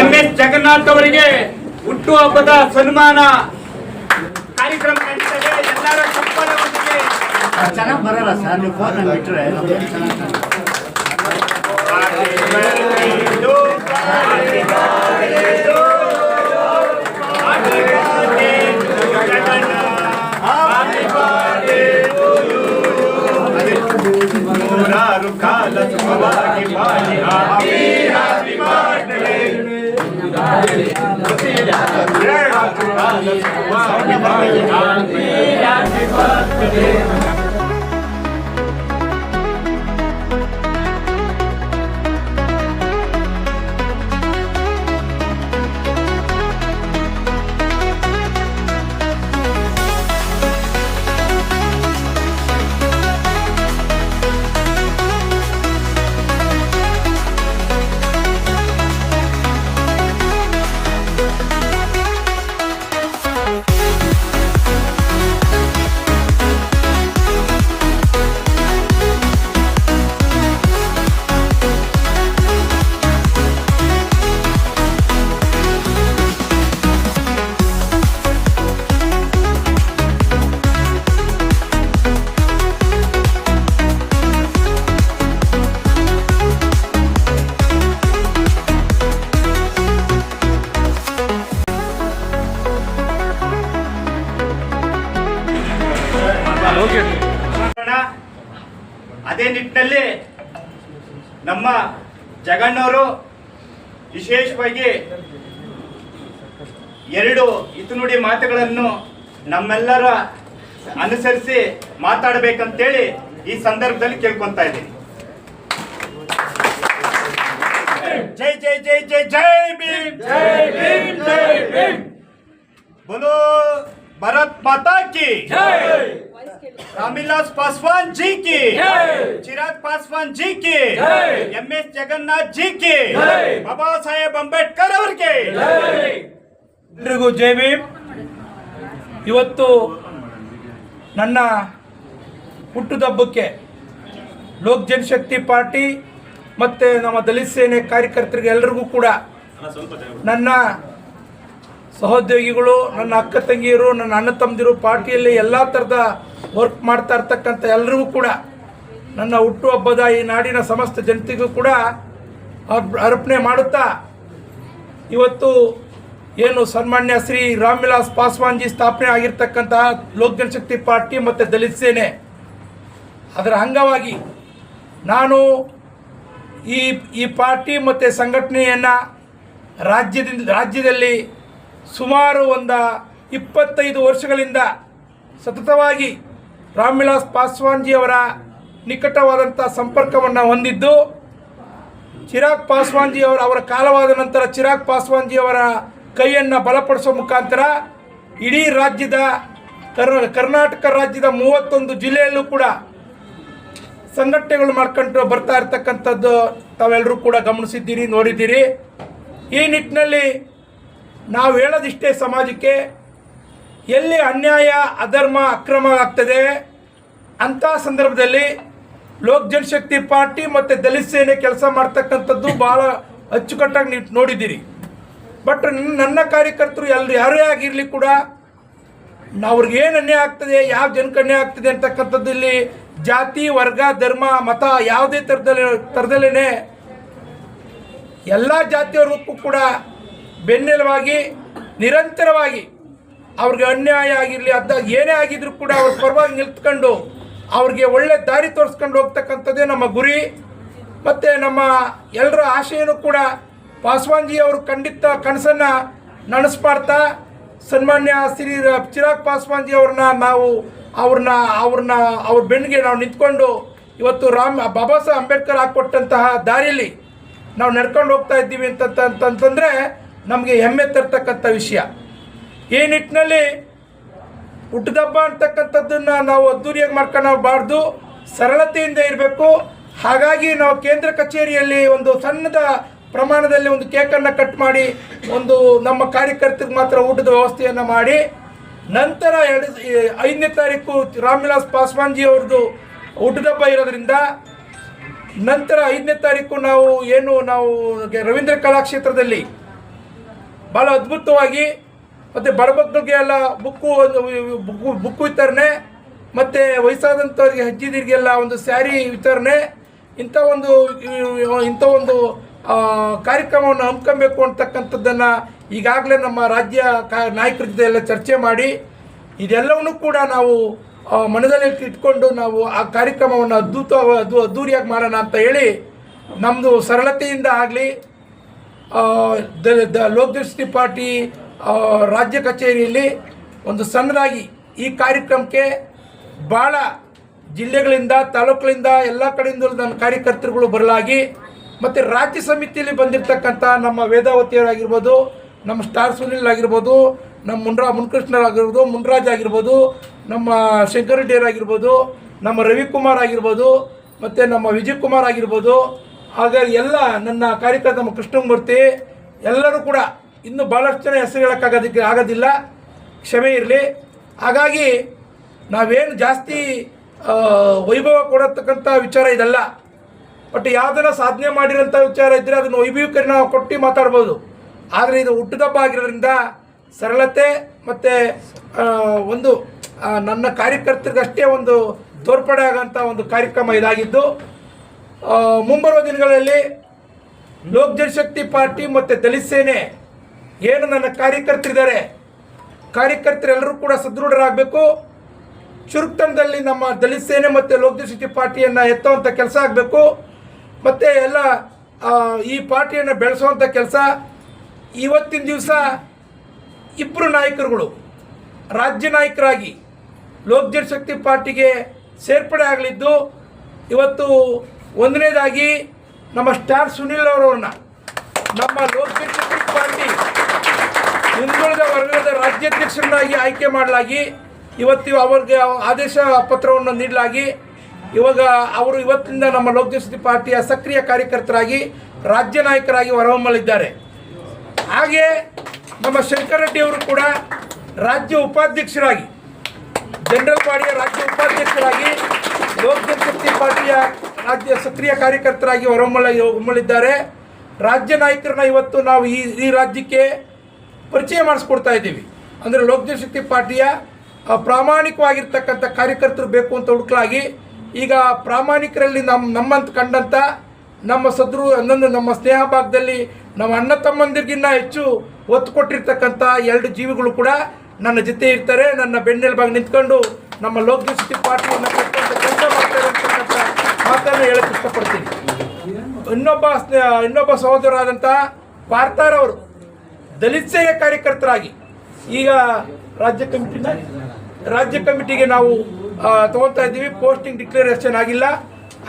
M S Jagannath ಅವರಿಗೆ ಹುಟ್ಟುಹಬ್ಬದ ಸನ್ಮಾನ ಕಾರ್ಯಕ್ರಮ ನಡೀತದೆ ಎಲ್ಲರ ಸಂಪನ್ನೊಂದಿಗೆ. ಚೆನ್ನಾಗಿ ಬರಲ್ಲ ಸರ್ ನೀವು ಫೋನ್ ಬಿಟ್ಟರೆ ನಮ್ಗೆ ಚೆನ್ನಾಗಿ happy, birthday. ನಿಟ್ಟಿನಲ್ಲಿ ನಮ್ಮ ಜಗಣ್ಣವರು ವಿಶೇಷವಾಗಿ ಎರಡು ಇತುನುಡಿ ಮಾತುಗಳನ್ನು ನಮ್ಮೆಲ್ಲರ ಅನುಸರಿಸಿ ಮಾತಾಡಬೇಕಂತೇಳಿ ಈ ಸಂದರ್ಭದಲ್ಲಿ ಕೇಳ್ಕೊಂತಾ ಇದ್ದೀನಿ ಜೈ ಜೈ ಜೈ ಜೈ ಜೈ ಭೀಮ್ ಜೈ ಭೀಮ್ ಜೈ ಭೀಮ್ बोलो भारत माता की रामविलास पासवान जी की चिराग पासवान जी की एम एस जगन्नाथ जी की बाबा साहेब अंबेडकर ಅವರಿಗೆ ಎಲ್ರಿಗೂ ಜೈ ಭೀಮ್ ಇವತ್ತು ನನ್ನ ಹುಟ್ಟುದಬ್ಬಕ್ಕೆ ಲೋಕ್ ಜನಶಕ್ತಿ ಪಾರ್ಟಿ ಮತ್ತು ನಮ್ಮ ದಲಿತ ಸೇನೆ ಕಾರ್ಯಕರ್ತರಿಗೆ ಎಲ್ರಿಗೂ ಕೂಡ ನನ್ನ ಸಹೋದ್ಯೋಗಿಗಳು, ನನ್ನ ಅಕ್ಕ ತಂಗಿಯರು, ನನ್ನ ಅಣ್ಣ ತಮ್ಮದಿರು, ಪಾರ್ಟಿಯಲ್ಲಿ ಎಲ್ಲ ಥರದ ವರ್ಕ್ ಮಾಡ್ತಾ ಇರ್ತಕ್ಕಂಥ ಎಲ್ಲರಿಗೂ ಕೂಡ ನನ್ನ ಹುಟ್ಟು ಹಬ್ಬದ ಈ ನಾಡಿನ ಸಮಸ್ತ ಜನತೆಗೂ ಕೂಡ ಅರ್ಪ್- ಅರ್ಪಣೆ ಮಾಡುತ್ತಾ, ಇವತ್ತು ಏನು ಸನ್ಮಾನ್ಯ ಶ್ರೀ ರಾಮ್ವಿಲಾಸ್ ಪಾಸ್ವಾನ್ಜಿ ಸ್ಥಾಪನೆ ಆಗಿರ್ತಕ್ಕಂತಹ ಲೋಕ ಜನಶಕ್ತಿ ಪಾರ್ಟಿ ಮತ್ತು ದಲಿತ ಸೇನೆ, ಅದರ ಅಂಗವಾಗಿ ನಾನು ಈ ಈ ಪಾರ್ಟಿ ಮತ್ತು ಸಂಘಟನೆಯನ್ನು ರಾಜ್ಯದಿಂದ, ರಾಜ್ಯದಲ್ಲಿ ಸುಮಾರು ಒಂದು ಇಪ್ಪತ್ತೈದು ವರ್ಷಗಳಿಂದ ಸತತವಾಗಿ ರಾಮ್ವಿಲಾಸ್ ಪಾಸ್ವಾನ್ಜಿ ಅವರ ನಿಕಟವಾದಂಥ ಸಂಪರ್ಕವನ್ನು ಹೊಂದಿದ್ದು, ಚಿರಾಗ್ ಪಾಸ್ವಾನ್ಜಿ ಅವರ ಕಾಲವಾದ ನಂತರ ಚಿರಾಗ್ ಪಾಸ್ವಾನ್ಜಿ ಅವರ ಕೈಯನ್ನು ಬಲಪಡಿಸುವ ಮುಖಾಂತರ ಇಡೀ ರಾಜ್ಯದ ಕರ್ ಕರ್ನಾಟಕ ರಾಜ್ಯದ ಮೂವತ್ತೊಂದು ಜಿಲ್ಲೆಯಲ್ಲೂ ಕೂಡ ಸಂಘಟನೆಗಳು ಮಾಡ್ಕೊಂಡು ಬರ್ತಾ ಇರ್ತಕ್ಕಂಥದ್ದು ತಾವೆಲ್ಲರೂ ಕೂಡ ಗಮನಿಸಿದ್ದೀರಿ, ನೋಡಿದ್ದೀರಿ. ಈ ನಿಟ್ಟಿನಲ್ಲಿ ನಾವು ಹೇಳೋದಿಷ್ಟೇ ಸಮಾಜಕ್ಕೆ ಎಲ್ಲಿ ಅನ್ಯಾಯ, ಅಧರ್ಮ, ಅಕ್ರಮ ಆಗ್ತದೆ ಅಂಥ ಸಂದರ್ಭದಲ್ಲಿ ಲೋಕ್ ಜನಶಕ್ತಿ ಪಾರ್ಟಿ ಮತ್ತು ದಲಿತ ಸೇನೆ ಕೆಲಸ ಮಾಡ್ತಕ್ಕಂಥದ್ದು ಭಾಳ ಅಚ್ಚುಕಟ್ಟಾಗಿ ನೀವು ನೋಡಿದ್ದೀರಿ. ಬಟ್ ನನ್ನ- ಕಾರ್ಯಕರ್ತರು ಎಲ್ಲರೂ ಯಾರೇ ಆಗಿರಲಿ ಕೂಡ ಅವ್ರಿಗೆ ಏನು ಅನ್ಯಾಯ ಆಗ್ತದೆ, ಯಾವ ಜನಕ್ಕೆ ಅನ್ಯಾಯ ಆಗ್ತದೆ ಅಂತಕ್ಕಂಥದ್ದು ಇಲ್ಲಿ ಜಾತಿ, ವರ್ಗ, ಧರ್ಮ, ಮತ ಯಾವುದೇ ಥರದಲ್ಲಿ ಥರದಲ್ಲೇ ಎಲ್ಲ ಜಾತಿಯವರಿಗೂ ಕೂಡ ಬೆನ್ನೆಲುವಾಗಿ ನಿರಂತರವಾಗಿ ಅವ್ರಿಗೆ ಅನ್ಯಾಯ ಆಗಿರಲಿ ಅದ ಏನೇ ಆಗಿದ್ರು ಕೂಡ ಅವ್ರ ಪರವಾಗಿ ನಿಂತ್ಕೊಂಡು ಅವ್ರಿಗೆ ಒಳ್ಳೆ ದಾರಿ ತೋರಿಸ್ಕೊಂಡು ಹೋಗ್ತಕ್ಕಂಥದ್ದೇ ನಮ್ಮ ಗುರಿ. ಮತ್ತು ನಮ್ಮ ಎಲ್ಲರ ಆಶೆಯನ್ನು ಕೂಡ ಪಾಸ್ವಾನ್ಜಿ ಅವರು ಖಂಡಿತ ಕನಸನ್ನು ನನಸ್ಪಾಡ್ತಾ ಸನ್ಮಾನ್ಯ ಶ್ರೀ ಚಿರಾಗ್ ಪಾಸ್ವಾನ್ಜಿ ಅವ್ರನ್ನ ನಾವು ಅವ್ರನ್ನ ಅವ್ರನ್ನ, ಅವ್ರ ಬೆನ್ನಿಗೆ ನಾವು ನಿಂತ್ಕೊಂಡು ಇವತ್ತು ರಾಮ್, ಬಾಬಾ ಸಾಹೇಬ್ ಅಂಬೇಡ್ಕರ್ ಹಾಕ್ಕೊಟ್ಟಂತಹ ದಾರಿಯಲ್ಲಿ ನಾವು ನಡ್ಕೊಂಡು ಹೋಗ್ತಾ ಇದ್ದೀವಿ ಅಂತ ಅಂತಂತಂದರೆ ನಮಗೆ ಹೆಮ್ಮೆ ತರ್ತಕ್ಕಂಥ ವಿಷಯ. ಈ ನಿಟ್ಟಿನಲ್ಲಿ ಹುಟ್ಟದಬ್ಬ ಅಂತಕ್ಕಂಥದ್ದನ್ನು ನಾವು ಅದ್ದೂರಿಯಾಗಿ ಮಾಡ್ಕೊಳ್ಳಬಾರ್ದು ಸರಳತೆಯಿಂದ ಇರಬೇಕು. ಹಾಗಾಗಿ ನಾವು ಕೇಂದ್ರ ಕಚೇರಿಯಲ್ಲಿ ಒಂದು ಸಣ್ಣದ ಪ್ರಮಾಣದಲ್ಲಿ ಒಂದು ಕೇಕನ್ನು ಕಟ್ ಮಾಡಿ, ಒಂದು ನಮ್ಮ ಕಾರ್ಯಕರ್ತರಿಗೆ ಮಾತ್ರ ಊಟದ ವ್ಯವಸ್ಥೆಯನ್ನು ಮಾಡಿ, ನಂತರ ಎರಡು, ಐದನೇ ತಾರೀಕು ರಾಮ್ವಿಲಾಸ್ ಪಾಸ್ವಾನ್ಜಿ ಅವ್ರದ್ದು ಹುಟ್ಟದಬ್ಬ ಇರೋದ್ರಿಂದ, ನಂತರ ಐದನೇ ತಾರೀಕು ನಾವು ಏನು ನಾವು ರವೀಂದ್ರ ಕಲಾಕ್ಷೇತ್ರದಲ್ಲಿ ಭಾಳ ಅದ್ಭುತವಾಗಿ ಮತ್ತು ಬಡಮಕ್ಕಳಿಗೆ ಎಲ್ಲ ಬುಕ್ಕು ಬುಕ್ಕು ವಿತರಣೆ, ಮತ್ತು ವಯಸ್ಸಾದಂಥವ್ರಿಗೆ ಹಜ್ಜಿದಿರಿಗೆಲ್ಲ ಒಂದು ಸ್ಯಾರಿ ವಿತರಣೆ, ಇಂಥ ಒಂದು ಇಂಥ ಒಂದು ಕಾರ್ಯಕ್ರಮವನ್ನು ಹಮ್ಮಿಕೊಬೇಕು ಅಂತಕ್ಕಂಥದ್ದನ್ನು ಈಗಾಗಲೇ ನಮ್ಮ ರಾಜ್ಯ ಕಾ, ನಾಯಕರ ಜೊತೆ ಎಲ್ಲ ಚರ್ಚೆ ಮಾಡಿ, ಇದೆಲ್ಲವನ್ನೂ ಕೂಡ ನಾವು ಮನದಲ್ಲಿ ಇಟ್ಕೊಂಡು ನಾವು ಆ ಕಾರ್ಯಕ್ರಮವನ್ನು ಅದ್ಭುತ ಅದು ಅದ್ದೂರಿಯಾಗಿ ಮಾಡೋಣ ಅಂತ ಹೇಳಿ ನಮ್ಮದು ಸರಳತೆಯಿಂದ ಆಗಲಿ ದ ದ ಲೋಕದರ್ಶಿ ಪಾರ್ಟಿ ರಾಜ್ಯ ಕಚೇರಿಯಲ್ಲಿ ಒಂದು ಸಣ್ಣದಾಗಿ ಈ ಕಾರ್ಯಕ್ರಮಕ್ಕೆ ಭಾಳ ಜಿಲ್ಲೆಗಳಿಂದ, ತಾಲೂಕುಗಳಿಂದ ಎಲ್ಲ ಕಡೆಯಿಂದ ನನ್ನ ಕಾರ್ಯಕರ್ತರುಗಳು ಬರಲಾಗಿ, ಮತ್ತು ರಾಜ್ಯ ಸಮಿತಿಯಲ್ಲಿ ಬಂದಿರತಕ್ಕಂಥ ನಮ್ಮ ವೇದಾವತಿಯರಾಗಿರ್ಬೋದು, ನಮ್ಮ ಸ್ಟಾರ್ ಸುನಿಲ್ ಆಗಿರ್ಬೋದು ನಮ್ಮ ಮುನ್ರಾ ಮುನ್ಕೃಷ್ಣರಾಗಿರ್ಬೋದು, ಮುನ್ರಾಜ್ ಆಗಿರ್ಬೋದು, ನಮ್ಮ ಶಂಕರರೆಡ್ಡಿಯರಾಗಿರ್ಬೋದು ನಮ್ಮ ರವಿಕುಮಾರ್ ಆಗಿರ್ಬೋದು, ಮತ್ತು ನಮ್ಮ ವಿಜಯ್ ಕುಮಾರ್ ಆಗಿರ್ಬೋದು ಹಾಗಾಗಿ ಎಲ್ಲ ನನ್ನ ಕಾರ್ಯಕರ್ತ ಕೃಷ್ಣಮೂರ್ತಿ ಎಲ್ಲರೂ ಕೂಡ ಇನ್ನೂ ಭಾಳಷ್ಟು ಜನ ಹೆಸರು ಹೇಳೋಕ್ಕಾಗೋದಕ್ಕೆ ಆಗೋದಿಲ್ಲ. ಕ್ಷಮೆ ಇರಲಿ. ಹಾಗಾಗಿ ನಾವೇನು ಜಾಸ್ತಿ ವೈಭವ ಕೊಡತಕ್ಕಂಥ ವಿಚಾರ ಇದಲ್ಲ. ಬಟ್ ಯಾವುದನ್ನ ಸಾಧನೆ ಮಾಡಿರೋಂಥ ವಿಚಾರ ಇದ್ದರೆ ಅದನ್ನು ವೈಭವೀಕರಣ ಕೊಟ್ಟು ಮಾತಾಡ್ಬೋದು. ಆದರೆ ಇದು ಹುಟ್ಟುದಬ್ಬ ಆಗಿರೋದ್ರಿಂದ ಸರಳತೆ ಮತ್ತು ಒಂದು ನನ್ನ ಕಾರ್ಯಕರ್ತರಿಗಷ್ಟೇ ಒಂದು ತೋರ್ಪಡೆ ಆಗೋಂಥ ಒಂದು ಕಾರ್ಯಕ್ರಮ ಇದಾಗಿದ್ದು ಮುಂಬರುವ ದಿನಗಳಲ್ಲಿ ಲೋಕ್ ಜನಶಕ್ತಿ ಪಾರ್ಟಿ ಮತ್ತು ದಲಿತ ಸೇನೆ ಏನು ನನ್ನ ಕಾರ್ಯಕರ್ತರಿದ್ದಾರೆ, ಕಾರ್ಯಕರ್ತರೆಲ್ಲರೂ ಕೂಡ ಸದೃಢರಾಗಬೇಕು. ಚುರುಕ್ತನದಲ್ಲಿ ನಮ್ಮ ದಲಿತ ಸೇನೆ ಮತ್ತು ಲೋಕ್ ಜನಶಕ್ತಿ ಪಾರ್ಟಿಯನ್ನು ಎತ್ತುವಂಥ ಕೆಲಸ ಆಗಬೇಕು. ಮತ್ತು ಎಲ್ಲ ಈ ಪಾರ್ಟಿಯನ್ನು ಬೆಳೆಸುವಂಥ ಕೆಲಸ ಇವತ್ತಿನ ದಿವಸ ಇಬ್ಬರು ನಾಯಕರುಗಳು, ರಾಜ್ಯ ನಾಯಕರಾಗಿ ಲೋಕ್ ಜನಶಕ್ತಿ ಪಾರ್ಟಿಗೆ ಸೇರ್ಪಡೆ ಆಗಲಿದ್ದು, ಇವತ್ತು ಒಂದನೇದಾಗಿ ನಮ್ಮ ಸ್ಟಾರ್ ಸುನಿಲ್ ಅವರವ್ರನ್ನ, ನಮ್ಮ ಲೋಕ್ ಪಾರ್ಟಿ, ಹಿಂದುಳಿದ ವರ್ಗದ ರಾಜ್ಯಾಧ್ಯಕ್ಷರನ್ನಾಗಿ ಆಯ್ಕೆ ಮಾಡಲಾಗಿ, ಇವತ್ತು ಅವ್ರಿಗೆ ಆದೇಶ ಪತ್ರವನ್ನು ನೀಡಲಾಗಿ, ಇವಾಗ ಅವರು ಇವತ್ತಿಂದ ನಮ್ಮ ಲೋಕ್ ಪಾರ್ಟಿಯ ಸಕ್ರಿಯ ಕಾರ್ಯಕರ್ತರಾಗಿ, ರಾಜ್ಯ ನಾಯಕರಾಗಿ ಹೊರಹೊಮ್ಮಲಿದ್ದಾರೆ. ಹಾಗೆ ನಮ್ಮ ಶಂಕರ್ ಅವರು ಕೂಡ ರಾಜ್ಯ ಉಪಾಧ್ಯಕ್ಷರಾಗಿ, ಜನರಲ್ ಬಾಡಿಯ ರಾಜ್ಯ ಉಪಾಧ್ಯಕ್ಷರಾಗಿ ಲೋಕಶಕ್ತಿ ಪಾರ್ಟಿಯ ರಾಜ್ಯ ಸಕ್ರಿಯ ಕಾರ್ಯಕರ್ತರಾಗಿ ಹೊರಹೊಮ್ಮಲ ಹೊಮ್ಮಲಿದ್ದಾರೆ ರಾಜ್ಯ ನಾಯಕರನ್ನ ಇವತ್ತು ನಾವು ಈ ಈ ರಾಜ್ಯಕ್ಕೆ ಪರಿಚಯ ಮಾಡಿಸ್ಕೊಡ್ತಾ ಇದ್ದೀವಿ. ಅಂದರೆ ಲೋಕ್ ಜನಶಕ್ತಿ ಪಾರ್ಟಿಯ ಪ್ರಾಮಾಣಿಕವಾಗಿರ್ತಕ್ಕಂಥ ಕಾರ್ಯಕರ್ತರು ಬೇಕು ಅಂತ ಹುಡುಕಲಾಗಿ ಈಗ ಪ್ರಾಮಾಣಿಕರಲ್ಲಿ ನಮ್ಮ ನಮ್ಮಂತ ಕಂಡಂಥ ನಮ್ಮ ಸದ್ರು ಅನ್ನೊಂದು ನಮ್ಮ ಸ್ನೇಹ ಭಾಗದಲ್ಲಿ ನಮ್ಮ ಅಣ್ಣ ತಮ್ಮಂದಿರಿಗಿನ್ನ ಹೆಚ್ಚು ಒತ್ತು ಕೊಟ್ಟಿರ್ತಕ್ಕಂಥ ಎರಡು ಜೀವಿಗಳು ಕೂಡ ನನ್ನ ಜೊತೆ ಇರ್ತಾರೆ. ನನ್ನ ಬೆನ್ನೆಲುಬಾಗಿ ನಿಂತ್ಕೊಂಡು ನಮ್ಮ ಲೋಕ ಜನಶಕ್ತಿ ಪಾರ್ಟಿಯನ್ನು ಕೆಲಸ ಮಾಡ್ತಾರೆ ಅಂತಕ್ಕಂಥ ಮಾತನ್ನು ಹೇಳಕ್ಕೆ ಇಷ್ಟಪಡ್ತೀನಿ. ಇನ್ನೊಬ್ಬ ಇನ್ನೊಬ್ಬ ಸಹೋದರರಾದಂಥ ಪಾರ್ತಾರ್ ಅವರು ದಲಿತ ಸೇವೆ ಕಾರ್ಯಕರ್ತರಾಗಿ ಈಗ ರಾಜ್ಯ ಕಮಿಟಿನ, ರಾಜ್ಯ ಕಮಿಟಿಗೆ ನಾವು ತಗೊಳ್ತಾ ಇದ್ದೀವಿ. ಪೋಸ್ಟಿಂಗ್ ಡಿಕ್ಲರೇಷನ್ ಆಗಿಲ್ಲ.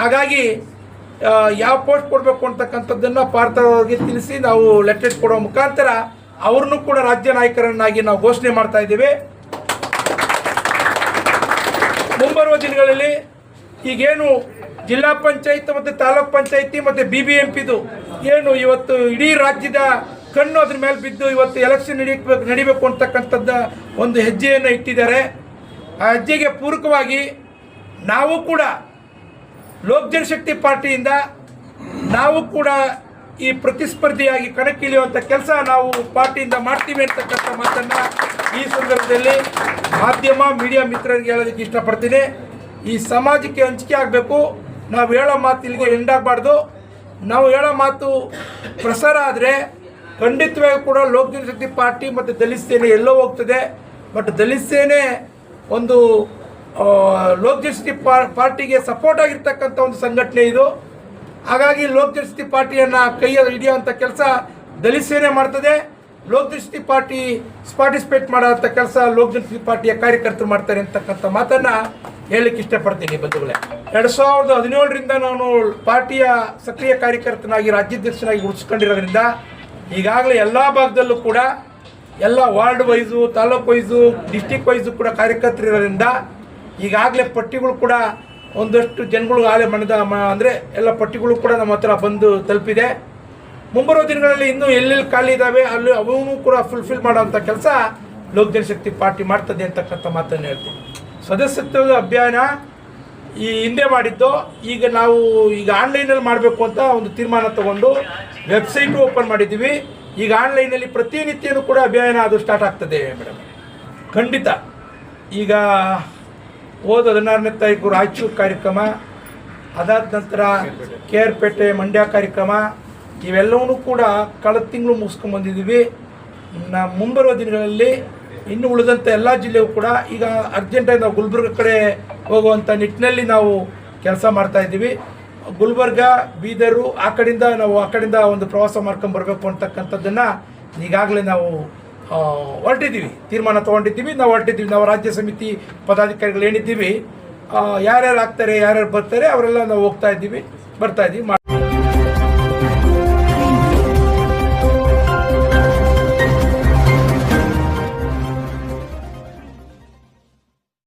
ಹಾಗಾಗಿ ಯಾವ ಪೋಸ್ಟ್ ಕೊಡಬೇಕು ಅಂತಕ್ಕಂಥದ್ದನ್ನು ಪಾರ್ತಾರ್ ಅವರಿಗೆ ತಿಳಿಸಿ ನಾವು ಲೆಟರ್ ಕೊಡೋ ಮುಖಾಂತರ ಅವ್ರನ್ನೂ ಕೂಡ ರಾಜ್ಯ ನಾಯಕರನ್ನಾಗಿ ನಾವು ಘೋಷಣೆ ಮಾಡ್ತಾ ಇದ್ದೀವಿ. ಮುಂಬರುವ ದಿನಗಳಲ್ಲಿ ಈಗೇನು ಜಿಲ್ಲಾ ಪಂಚಾಯತ್ ಮತ್ತು ತಾಲೂಕ್ ಪಂಚಾಯತಿ ಮತ್ತು ಬಿ ಬಿ ಎಂ ಪಿದು ಏನು ಇವತ್ತು ಇಡೀ ರಾಜ್ಯದ ಕಣ್ಣು ಅದ್ರ ಮೇಲೆ ಬಿದ್ದು ಇವತ್ತು ಎಲೆಕ್ಷನ್ ನಡೀಬೇಕು ನಡಿಬೇಕು ಅಂತಕ್ಕಂಥದ್ದ ಒಂದು ಹೆಜ್ಜೆಯನ್ನು ಇಟ್ಟಿದ್ದಾರೆ. ಆ ಹೆಜ್ಜೆಗೆ ಪೂರಕವಾಗಿ ನಾವು ಕೂಡ ಲೋಕ್ ಜನಶಕ್ತಿ ಪಾರ್ಟಿಯಿಂದ ನಾವು ಕೂಡ ಈ ಪ್ರತಿಸ್ಪರ್ಧಿಯಾಗಿ ಕಣಕ್ಕಿಳಿಯುವಂಥ ಕೆಲಸ ನಾವು ಪಾರ್ಟಿಯಿಂದ ಮಾಡ್ತೀವಿ ಅಂತಕ್ಕಂಥ ಮಾತನ್ನು ಈ ಸಂದರ್ಭದಲ್ಲಿ ಮಾಧ್ಯಮ, ಮೀಡಿಯಾ ಮಿತ್ರರಿಗೆ ಹೇಳೋದಕ್ಕೆ ಇಷ್ಟಪಡ್ತೀನಿ. ಈ ಸಮಾಜಕ್ಕೆ ಹಂಚಿಕೆ ಆಗಬೇಕು. ನಾವು ಹೇಳೋ ಮಾತು ಇಲ್ಲಿಗೆ ಎಂಡಾಗಬಾರ್ದು ನಾವು ಹೇಳೋ ಮಾತು ಪ್ರಸಾರ ಆದರೆ ಖಂಡಿತವಾಗಿ ಕೂಡ ಲೋಕ ಜನಶಕ್ತಿ ಪಾರ್ಟಿ ಮತ್ತು ದಲಿತ ಸೇನೆ ಎಲ್ಲೋ ಹೋಗ್ತದೆ. ಬಟ್ ದಲಿತ ಸೇನೆ ಒಂದು ಲೋಕ ಜನಶಕ್ತಿ ಪಾರ್ಟಿಗೆ ಸಪೋರ್ಟ್ ಆಗಿರ್ತಕ್ಕಂಥ ಒಂದು ಸಂಘಟನೆ ಇದು. ಹಾಗಾಗಿ ಲೋಕ ಜನಶಕ್ತಿ ಪಾರ್ಟಿಯನ್ನು ಕೈಯ ಹಿಡಿಯುವಂಥ ಕೆಲಸ ದಲಿತ ಸೇನೆ ಮಾಡ್ತದೆ. ಲೋಕ ಜನಶಕ್ತಿ ಪಾರ್ಟಿ ಪಾರ್ಟಿಸಿಪೇಟ್ ಮಾಡೋಂಥ ಕೆಲಸ ಲೋಕ ಜನಶಕ್ತಿ ಪಾರ್ಟಿಯ ಕಾರ್ಯಕರ್ತರು ಮಾಡ್ತಾರೆ ಅಂತಕ್ಕಂಥ ಮಾತನ್ನು ಹೇಳಲಿಕ್ಕೆ ಇಷ್ಟಪಡ್ತೀನಿ ಬಂಧುಗಳೇ. ಎರಡು ಸಾವಿರದ ಹದಿನೇಳರಿಂದ ನಾನು ಪಾರ್ಟಿಯ ಸಕ್ರಿಯ ಕಾರ್ಯಕರ್ತನಾಗಿ ರಾಜ್ಯಾಧ್ಯಕ್ಷನಾಗಿ ಉಳಿಸ್ಕೊಂಡಿರೋದ್ರಿಂದ ಈಗಾಗಲೇ ಎಲ್ಲ ಭಾಗದಲ್ಲೂ ಕೂಡ ಎಲ್ಲ ward wise, taluk wise, district wise ಕೂಡ ಕಾರ್ಯಕರ್ತರು ಇರೋದ್ರಿಂದ ಈಗಾಗಲೇ ಪಟ್ಟಿಗಳು ಕೂಡ ಒಂದಷ್ಟು ಜನಗಳು ಆಲೆ ಮನದ ಅಂದರೆ ಎಲ್ಲ ಪಟ್ಟಿಗಳು ಕೂಡ ನಮ್ಮ ಹತ್ರ ಬಂದು ತಲುಪಿದೆ. ಮುಂಬರುವ ದಿನಗಳಲ್ಲಿ ಇನ್ನೂ ಎಲ್ಲೆಲ್ಲಿ ಖಾಲಿ ಇದ್ದಾವೆ ಅಲ್ಲಿ ಅವನು ಕೂಡ ಫುಲ್ಫಿಲ್ ಮಾಡೋವಂಥ ಕೆಲಸ ಲೋಕ ಜನಶಕ್ತಿ ಪಾರ್ಟಿ ಮಾಡ್ತದೆ ಅಂತಕ್ಕಂಥ ಮಾತನ್ನು ಹೇಳ್ತೀನಿ. ಸದಸ್ಯತ್ವದ ಅಭಿಯಾನ ಈ ಹಿಂದೆ ಮಾಡಿದ್ದು, ಈಗ ನಾವು ಈಗ ಆನ್ಲೈನಲ್ಲಿ ಮಾಡಬೇಕು ಅಂತ ಒಂದು ತೀರ್ಮಾನ ತಗೊಂಡು ವೆಬ್ಸೈಟು ಓಪನ್ ಮಾಡಿದ್ದೀವಿ. ಈಗ ಆನ್ಲೈನಲ್ಲಿ ಪ್ರತಿನಿತ್ಯನೂ ಕೂಡ ಅಭಿಯಾನ ಅದು ಸ್ಟಾರ್ಟ್ ಆಗ್ತದೆ ಮೇಡಮ್ ಖಂಡಿತ. ಈಗ ಹೋದ ಹದಿನಾರನೇ ತಾರೀಕು ರಾಯಚೂರು ಕಾರ್ಯಕ್ರಮ, ಅದಾದ ನಂತರ ಕೆ ಆರ್ ಪೇಟೆ ಮಂಡ್ಯ ಕಾರ್ಯಕ್ರಮ, ಇವೆಲ್ಲವನ್ನೂ ಕೂಡ ಕಳೆದ ತಿಂಗಳು ಮುಗಿಸ್ಕೊಂಡ್ಬಂದಿದ್ದೀವಿ ನಮ್ಮ ಮುಂಬರುವ ದಿನಗಳಲ್ಲಿ ಇನ್ನು ಉಳಿದಂಥ ಎಲ್ಲ ಜಿಲ್ಲೆಗೂ ಕೂಡ ಈಗ ಅರ್ಜೆಂಟಾಗಿ ನಾವು ಗುಲ್ಬರ್ಗ ಕಡೆ ಹೋಗುವಂಥ ನಿಟ್ಟಿನಲ್ಲಿ ನಾವು ಕೆಲಸ ಮಾಡ್ತಾ ಇದ್ದೀವಿ. ಗುಲ್ಬರ್ಗ, ಬೀದರು ಆ ಕಡೆಯಿಂದ ನಾವು ಆ ಕಡೆಯಿಂದ ಒಂದು ಪ್ರವಾಸ ಮಾಡ್ಕೊಂಡು ಬರಬೇಕು ಅಂತಕ್ಕಂಥದ್ದನ್ನು ಈಗಾಗಲೇ ನಾವು ಹೊರಟಿದ್ದೀವಿ. ತೀರ್ಮಾನ ತೊಗೊಂಡಿದ್ದೀವಿ. ನಾವು ಹೊರಟಿದ್ದೀವಿ. ನಾವು ರಾಜ್ಯ ಸಮಿತಿ ಪದಾಧಿಕಾರಿಗಳು ಏನಿದ್ದೀವಿ ಯಾರ್ಯಾರು ಆಗ್ತಾರೆ, ಯಾರ್ಯಾರು ಬರ್ತಾರೆ, ಅವರೆಲ್ಲ ನಾವು ಹೋಗ್ತಾ ಇದ್ದೀವಿ, ಬರ್ತಾ ಇದ್ದೀವಿ.